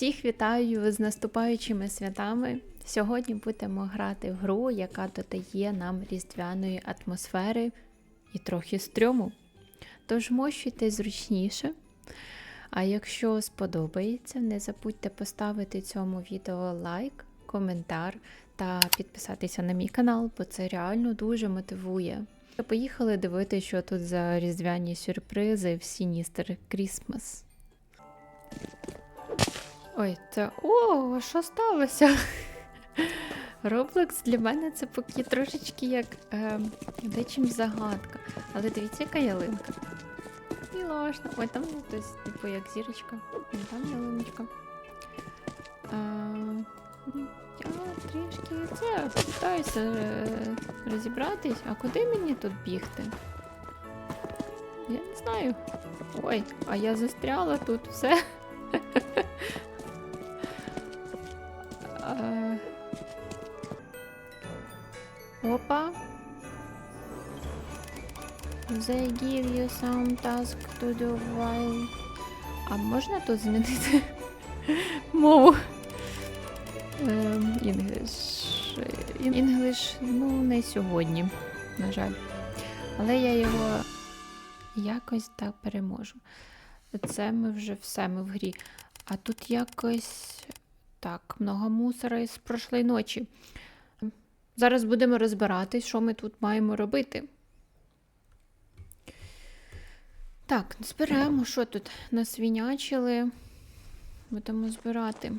Всіх вітаю з наступаючими святами. Сьогодні будемо грати в гру, яка додає нам різдвяної атмосфери і трохи стрьому. Тож мощуйте зручніше. А якщо сподобається, не забудьте поставити цьому відео лайк, коментар та підписатися на мій канал, бо це реально дуже мотивує. Поїхали дивитися, що тут за різдвяні сюрпризи в Sinister Christmas. Ой, це. О, що сталося? Roblox для мене це поки трошечки як е, дечим загадка. Але дивіться, яка ялинка. Мілашна. Ой, там хтось, типу, як зірочка. Там ялиночка. Ну, я трішки це питаюся е, розібратись. А куди мені тут бігти? Я не знаю. Ой, а я застряла тут все. They give you some task to do while... А можна тут змінити мову? Ем, English. English, ну, не сьогодні, на жаль. Але я його якось так переможу. Це ми вже все, ми в грі. А тут якось так, много мусора із прошлої ночі. Зараз будемо розбиратись, що ми тут маємо робити. Так, зберемо, що тут насвінячили. Будемо збирати.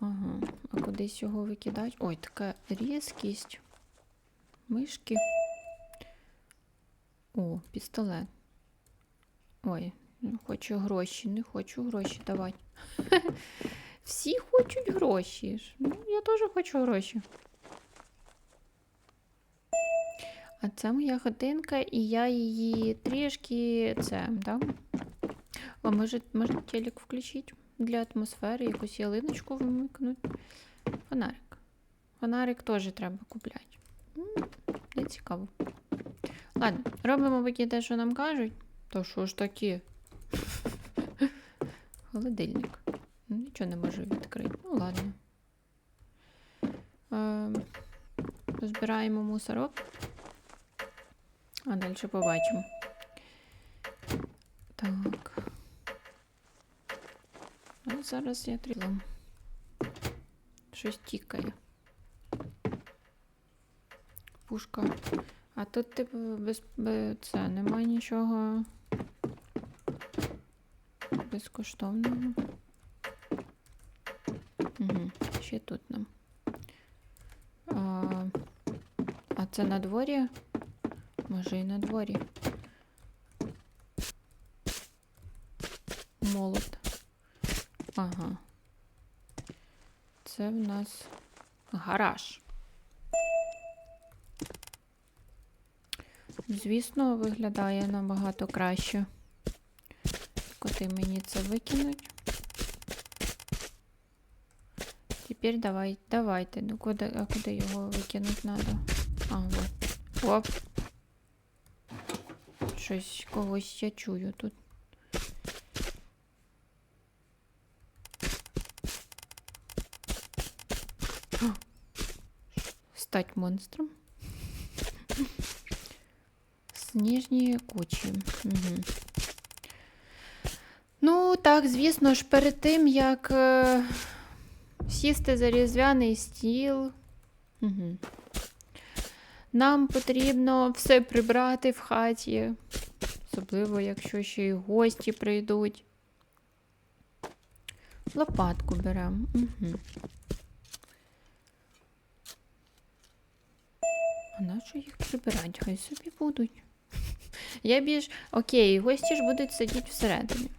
Ага, а кудись його викидати? Ой, така різкість. Мишки. О, пістолет. Ой, хочу гроші, не хочу гроші давати. Всі хочуть гроші. Ну, я теж хочу гроші. А це моя годинка, і я її трішки це, да? А може, можна телек включити для атмосфери, якусь ялиночку вимикнути. Фонарик. Фонарик теж треба купляти. Не цікаво. Ладно, робимо поки те, що нам кажуть. То що ж таке? Холодильник. Ну, Нічого не можу відкрити. Ну ладно. Ем, Збираємо мусорок. А далі побачимо. Так. Ну, зараз я трілом. Щось тікає. Пушка. А тут, типу, без це немає нічого безкоштовного. Угу. Ще тут нам. А, а це на дворі? Може і на дворі. Молот. Ага. Це в нас гараж. Звісно, виглядає набагато краще. Коти мені це викинуть. Тепер давай, давайте. Ну куди, а куди його викинути треба? А. Оп. Щось когось я чую тут. Стать монстром. Сніжні кучі. Угу. Ну, так, звісно ж, перед тим, як е, сісти за різдвяний стіл. Угу. Нам потрібно все прибрати в хаті, особливо, якщо ще й гості прийдуть. Лопатку беремо. Угу. А на що їх прибирати? Хай собі будуть. Я більш. Окей, гості ж будуть сидіти всередині.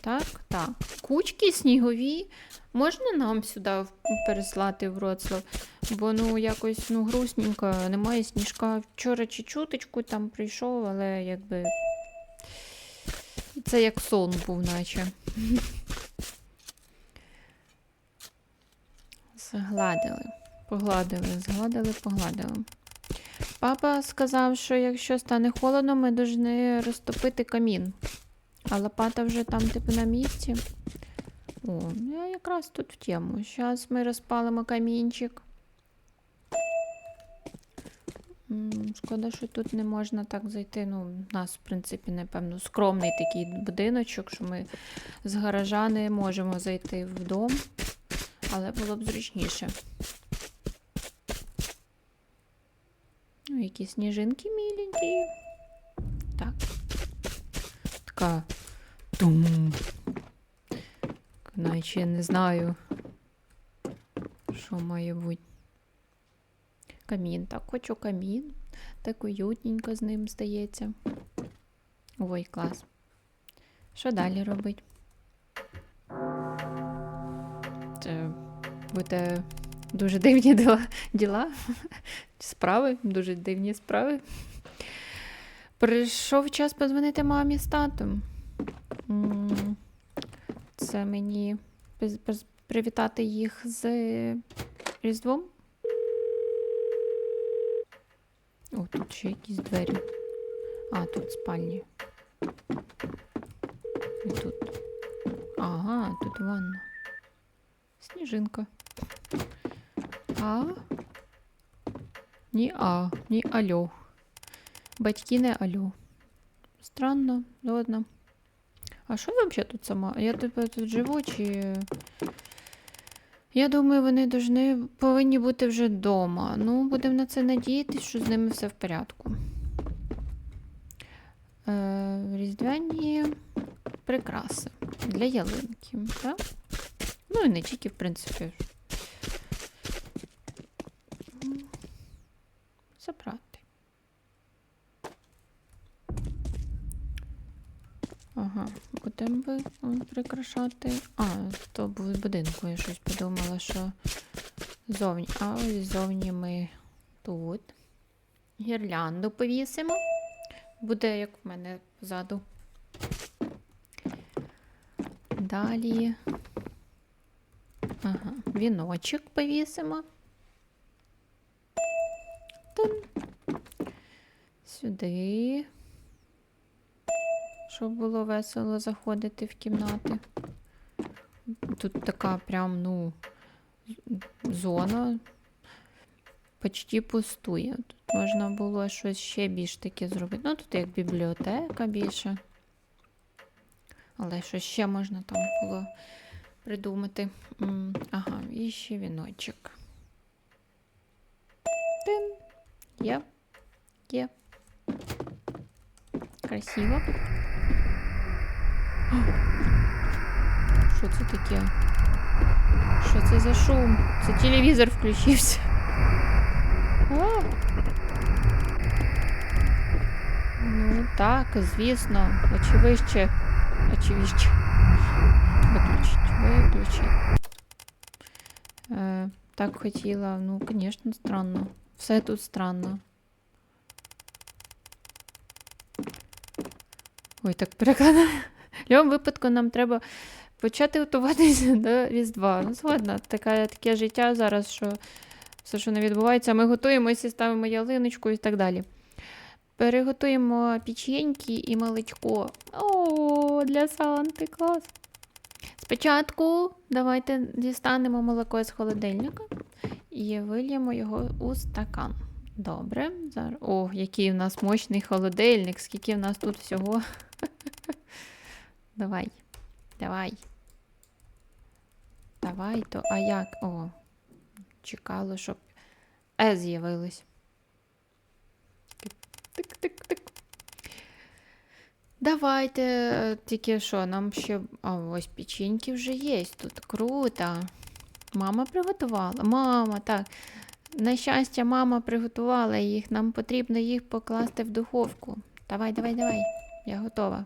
Так, так. Кучки снігові. Можна нам сюди переслати Вроцлав? Бо ну якось ну, грустненько, немає сніжка. Вчора чи чуточку там прийшов, але якби. Це як сон був, наче. Згладили. Погладили, згладили, погладили. Папа сказав, що якщо стане холодно, ми повинні розтопити камін. А лопата вже там, типу, на місці. О, я якраз тут в тему. Зараз ми розпалимо камінчик. Шкода, що тут не можна так зайти. Ну, у нас, в принципі, напевно, скромний такий будиночок, що ми з гаража не можемо зайти в але було б зручніше. Ну, якісь сніжинки міленькі. Так. Така. Тум. Наче не знаю, що має бути. Камін. Так, хочу камін. Так уютненько з ним здається. Ой, клас. Що далі робить? Це буде дуже дивні діла, діла. Справи, дуже дивні справи. Прийшов час подзвонити мамі з татом. Це мені привітати їх з Різдвом. О, тут ще якісь двері. А, тут спальні. І тут. Ага, тут ванна. Сніжинка. А? Ні а, ні альо. Батьки не альо. Странно, ладно. А що взагалі тут сама? Я типу тут живу чи. Я думаю, вони должны, повинні бути вже вдома. Ну, будемо на це надіятися, що з ними все в порядку. Е, різдвяні прикраси для ялинки. Так? Ну і не тільки, в принципі. Прикрашати. А, то був з будинку, я щось подумала, що зовні. А ось зовні ми тут. Гірлянду повісимо. Буде, як в мене позаду. Далі. Ага, віночок повісимо. Тин. Сюди. Щоб було весело заходити в кімнати. Тут така прям, ну, зона почти пустує. Тут можна було щось ще більш таке зробити. Ну, тут як бібліотека більше. Але що ще можна там було придумати? Ага, і ще віночок. Тин. Є. Є. Красиво. Що це таке? Що це за шум? Це телевізор включився. А. Ну так, звісно. Очевидче. Очевидче. Виключить, виключить. Е, так хотіла. Ну, звісно, странно. Все тут странно. Ой, так перекладаю. В будь-якому випадку нам треба почати готуватися до Різдва. Ну, згодна, таке, таке життя зараз, що все, що не відбувається, ми готуємося, ставимо ялиночку і так далі. Переготуємо печеньки і молочко. О, для Санти, клас. Спочатку давайте дістанемо молоко з холодильника і вильємо його у стакан. Добре. Зараз. О, який у нас мощний холодильник, скільки в нас тут всього. Давай. Давай. Давай, то а як? О, чекало, щоб Е з'явилось. Тик-тик-тик. Давайте, е, тільки що, нам ще. А ось печеньки вже є. Тут круто. Мама приготувала. Мама, так. На щастя, мама приготувала їх. Нам потрібно їх покласти в духовку. Давай, давай, давай. Я готова.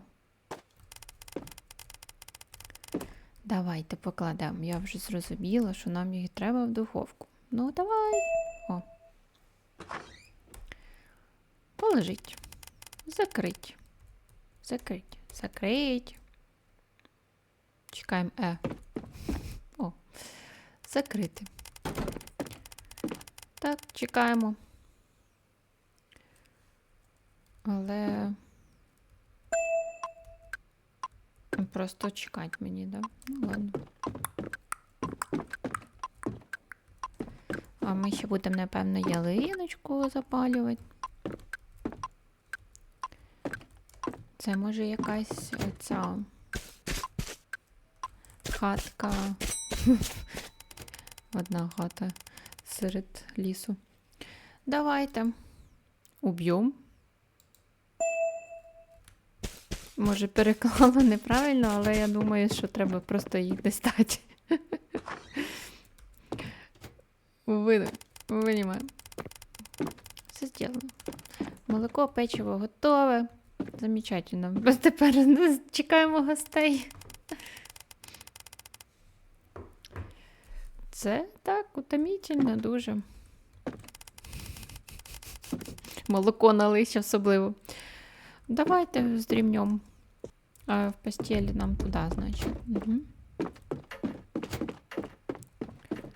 Давайте покладемо. Я вже зрозуміла, що нам їх треба в духовку. Ну, давай. О. Положить. Закрить. Закрить. Закрить. Чекаємо Е. О. Закрити. Так, чекаємо. Але. Просто чекати мені, да? Ну ладно. А ми ще будемо, напевно, ялиночку запалювати. Це може якась е, ця хатка. Одна хата серед лісу. Давайте. Уб'ємо. Може, переклала неправильно, але я думаю, що треба просто їх дістати. Винімаємо. Все зроблено. Молоко, печиво готове. Замечательно. Тепер ну, чекаємо гостей. Це так утомительно дуже. Молоко налить особливо. Давайте здрімнем. А в постелі нам туди, значить. Угу.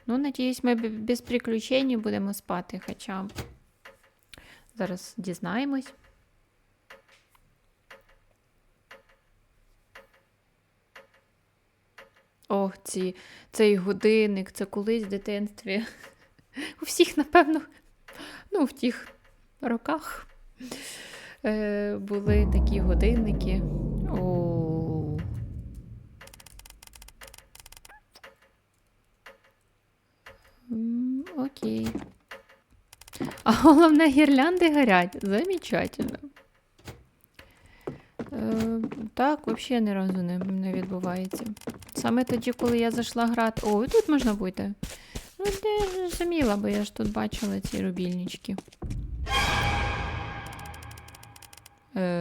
Ну, надіюсь, ми без приключень будемо спати, хоча зараз дізнаємось. Ох, ці, цей годинник, це колись в дитинстві. У всіх, напевно, ну, в тих роках були такі годинники. О. Окей. А головне, гірлянди горять. Замечательно. Е, так, взагалі ні разу не, не відбувається. Саме тоді, коли я зайшла грати. О, і тут можна бути. Ну, де ж розуміла, бо я ж тут бачила ці рубільнички.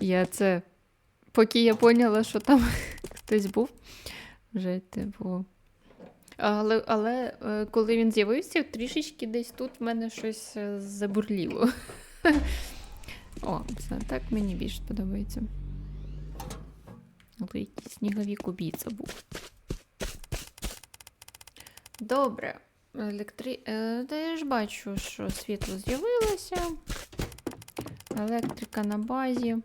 я це. Поки я поняла, що там хтось був. Вже, типу. Але, але е, коли він з'явився, трішечки десь тут в мене щось е, забурліло. О, це так мені більше подобається. Але якийсь сніговік убійця був. Добре. Електри... Е, та я ж бачу, що світло з'явилося. Електрика на базі.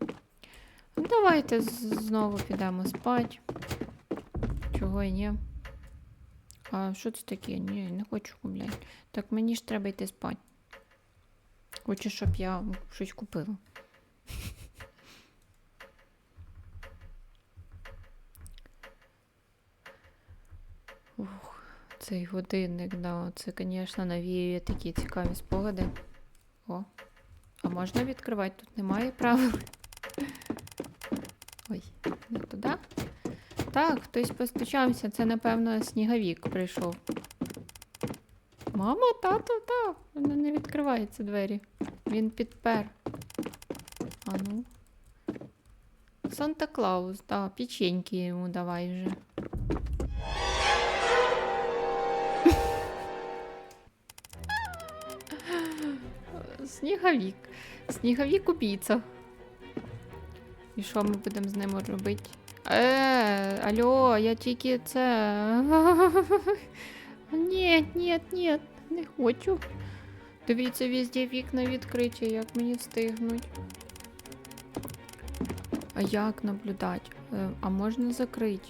Давайте знову підемо спати. Чого і ні. А що це таке? Ні, не хочу гуляти. Так мені ж треба йти спати. Хочу, щоб я щось купила. Ух, цей годинник, да, це, звісно, навіює такі цікаві спогади. О, а можна відкривати? Тут немає правил. Ой, не туди. Так, хтось постучався, це, напевно, сніговік прийшов. Мама, тато, та, воно не відкриваються двері. Він підпер. А ну. Санта Клаус, да, печеньки йому давай вже. Сніговік. Сніговік убійця. І що ми будемо з ним робити? Е, алло, я тільки це. Ні, ні, ні, не хочу. Дивіться, везде вікна відкриті, як мені встигнуть. А як наблюдати? Е, а можна закрити?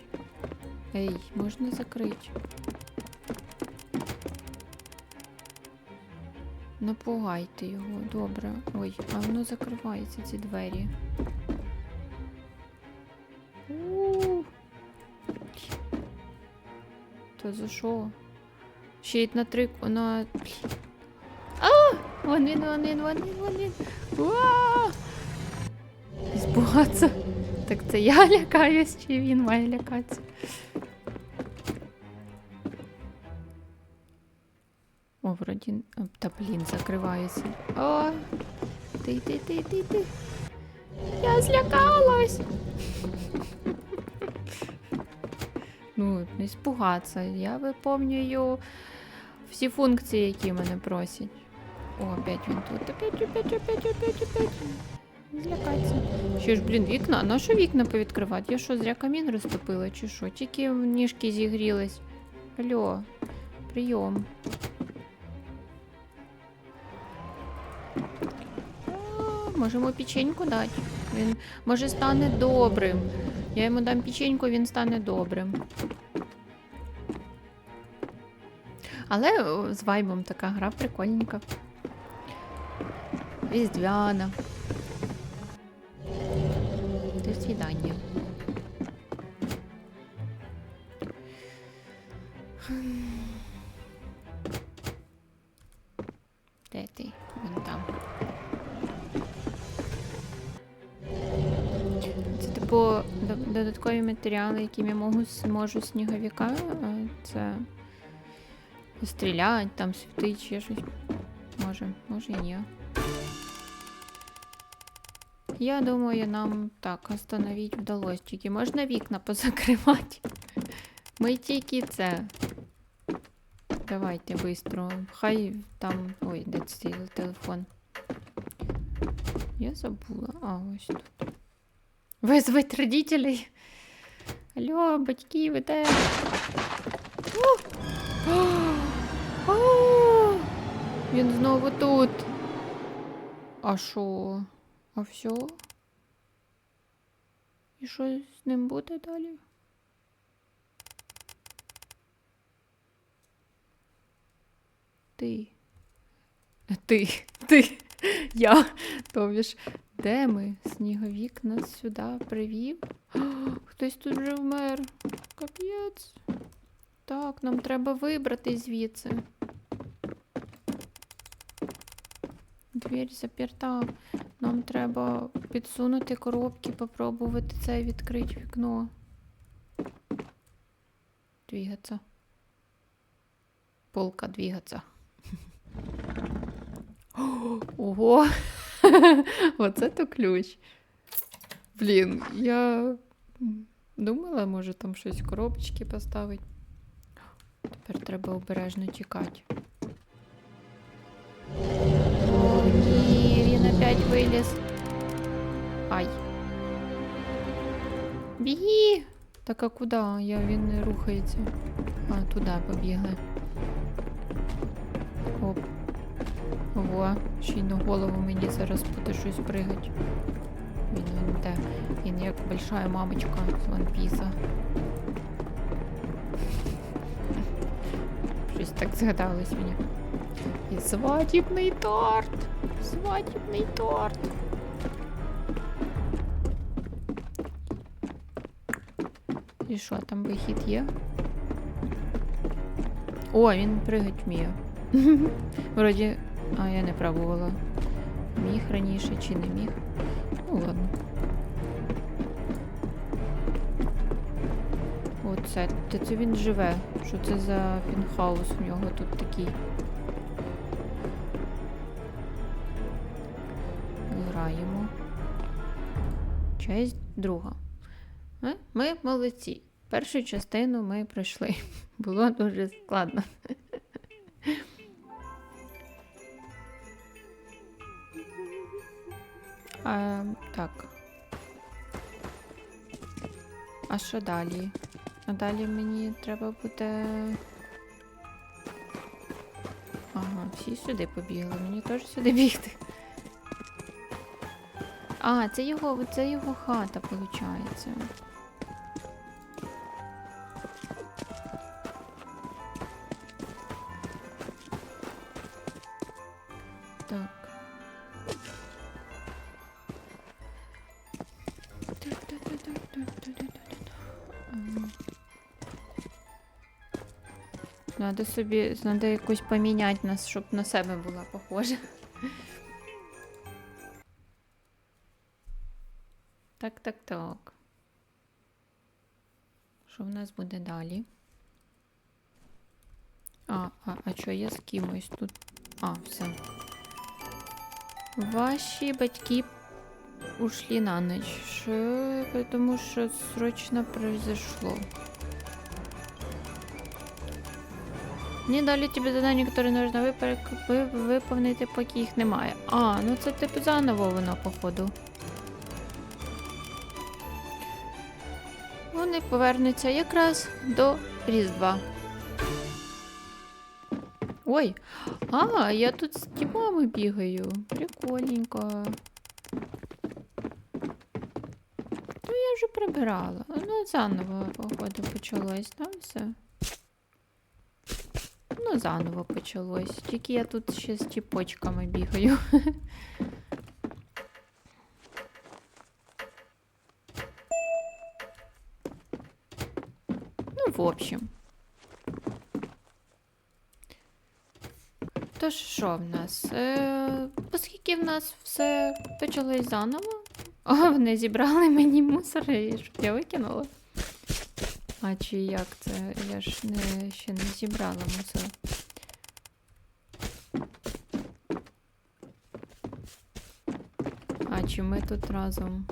Ей, можна закрити. Напугайте його, добре. Ой, а воно закривається ці двері. У. То за що? Ще й на три на. А! Вон він, вон він, вон він, вон він. Уа! Збуватися. Так це я лякаюсь, чи він має лякатися? О, вроді. Та блін, закривається. О! Ти, ти, ти, ти, ти. Я злякалась. Ну, не спугатися. Я виповнюю всі функції, які мене просять. О, опять він тут. Опять, опять, опять, опять, опять. Злякатися. Ще ж, блін, вікна. На що вікна повідкривати? Я що, зря камін розтопила, чи що? Тільки ніжки зігрілись. Алло, прийом. Можемо печеньку дати. Він може стане добрим. Я йому дам печеньку, він стане добрим. Але з вайбом така гра прикольненька. Різдвяна. Додаткові матеріали, яким я можу, можу сніговіка. е, Це стріляти, там світить, ще щось. Може, може і ні. Я думаю, нам так остановить вдалося. Тільки можна вікна позакривати. Ми тільки це. Давайте быстро. Хай там. Ой, де цей телефон. Я забула. А, ось тут. Визвать родителей. Алло, батьки, ви де? О! О! Він знову тут. А що? А все? І що з ним буде далі? Ти. Ти. Ти. Я. Тобі ж. Де ми? Сніговік нас сюди привів. Хтось тут вже вмер. Капець. Так, нам треба вибрати звідси. Двір заперта. Нам треба підсунути коробки, попробувати це відкрити вікно. Двігаться. Полка двігаться. Ого! Оце то ключ. Блін, я думала, може там щось коробочки поставити. Тепер треба обережно тікати. О, ні, він опять виліз. Ай. Біги! Так а куди? Я, він не рухається. А, туди побігли. Оп. Во, ще й на голову мені зараз буде щось пригать. Він, він де? Він як большая мамочка з Piece. Щось так згадалось мені. І свадібний торт! Свадібний торт! І що, там вихід є? О, він пригать вміє. Вроді, а я не пробувала. Міг раніше чи не міг. Ну ладно. Оце, де це він живе? Що це за пінхаус в нього тут такий? Граємо. Часть друга. Ми молодці. Першу частину ми пройшли. Було дуже складно. А, так. А що далі? А далі мені треба буде. Ага, всі сюди побігли. Мені теж сюди бігти. А, це його, це його хата, виходить. Так. Надо собі, надо якось поміняти нас, щоб на себе була похожа. Так, так, так. Що в нас буде далі? А, а, а що я з кимось тут? А, все. Ваші батьки ушли на. Что? Потому что срочно произошло. Мені дали тобі задання, яке нужно виповнити, поки їх немає. А, ну це типу заново воно, походу. Вони повернуться якраз до Різдва. Ой, а, я тут з тіпами бігаю. Прикольненько. Ну, я вже прибирала. Ну, заново, походу, почалось, там все. Ну, заново почалось. Тільки я тут ще з тіпочками бігаю. Ну, в общем. Тож, що в нас? Е, оскільки в нас все почалось заново, о, вони зібрали мені мусор, щоб я викинула. А чи як це? Я ж не, ще не зібрала мусор. А чи ми тут разом?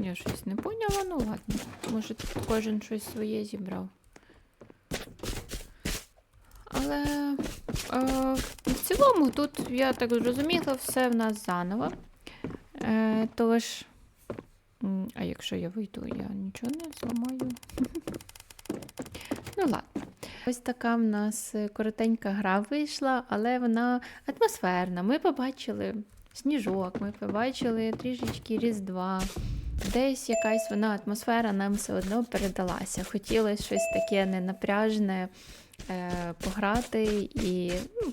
Я щось не поняла, ну ладно. Може, тут кожен щось своє зібрав. Але е, в цілому тут, я так зрозуміла, все в нас заново. Е, тож, а якщо я вийду, я нічого не зламаю. ну ладно. Ось така в нас е, коротенька гра вийшла, але вона атмосферна. Ми побачили сніжок, ми побачили трішечки Різдва. Десь якась вона атмосфера нам все одно передалася. Хотілося щось таке ненапряжне е, пограти, і ну,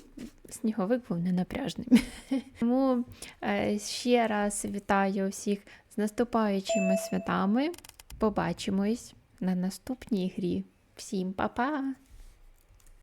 сніговик був ненапряжним. Тому е, ще раз вітаю всіх з наступаючими святами. Побачимось на наступній грі. Всім па-па!